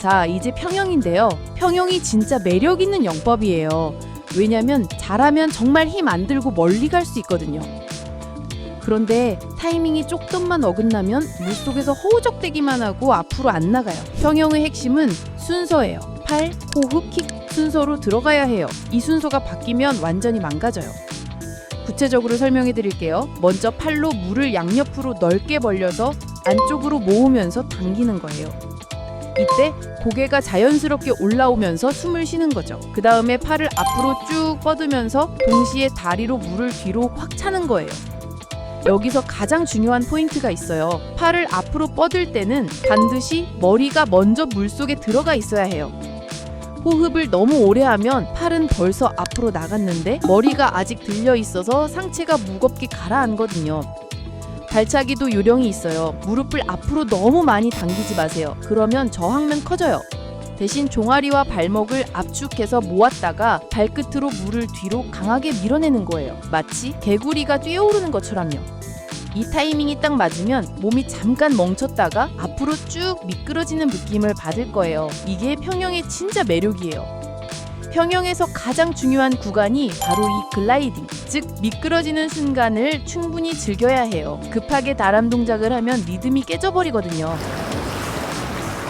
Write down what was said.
자, 이제 평형인데요. 평형이 진짜 매력 있는 영법이에요. 왜냐면 잘하면 정말 힘 안 들고 멀리 갈 수 있거든요. 그런데 타이밍이 조금만 어긋나면 물속에서 허우적대기만 하고 앞으로 안 나가요. 평형의 핵심은 순서예요. 팔, 호흡, 킥 순서로 들어가야 해요. 이 순서가 바뀌면 완전히 망가져요. 구체적으로 설명해 드릴게요. 먼저 팔로 물을 양옆으로 넓게 벌려서 안쪽으로 모으면서 당기는 거예요. 이때 고개가 자연스럽게 올라오면서 숨을 쉬는 거죠. 그 다음에 팔을 앞으로 쭉 뻗으면서 동시에 다리로 물을 뒤로 확 차는 거예요. 여기서 가장 중요한 포인트가 있어요. 팔을 앞으로 뻗을 때는 반드시 머리가 먼저 물 속에 들어가 있어야 해요. 호흡을 너무 오래 하면 팔은 벌써 앞으로 나갔는데 머리가 아직 들려 있어서 상체가 무겁게 가라앉거든요. 발차기도 요령이 있어요. 무릎을 앞으로 너무 많이 당기지 마세요. 그러면 저항면 커져요. 대신 종아리와 발목을 압축해서 모았다가 발끝으로 물을 뒤로 강하게 밀어내는 거예요. 마치 개구리가 뛰어오르는 것처럼요. 이 타이밍이 딱 맞으면 몸이 잠깐 멈췄다가 앞으로 쭉 미끄러지는 느낌을 받을 거예요. 이게 평형의 진짜 매력이에요. 평형에서 가장 중요한 구간이 바로 이 글라이딩, 즉 미끄러지는 순간을 충분히 즐겨야 해요. 급하게 다람 동작을 하면 리듬이 깨져버리거든요.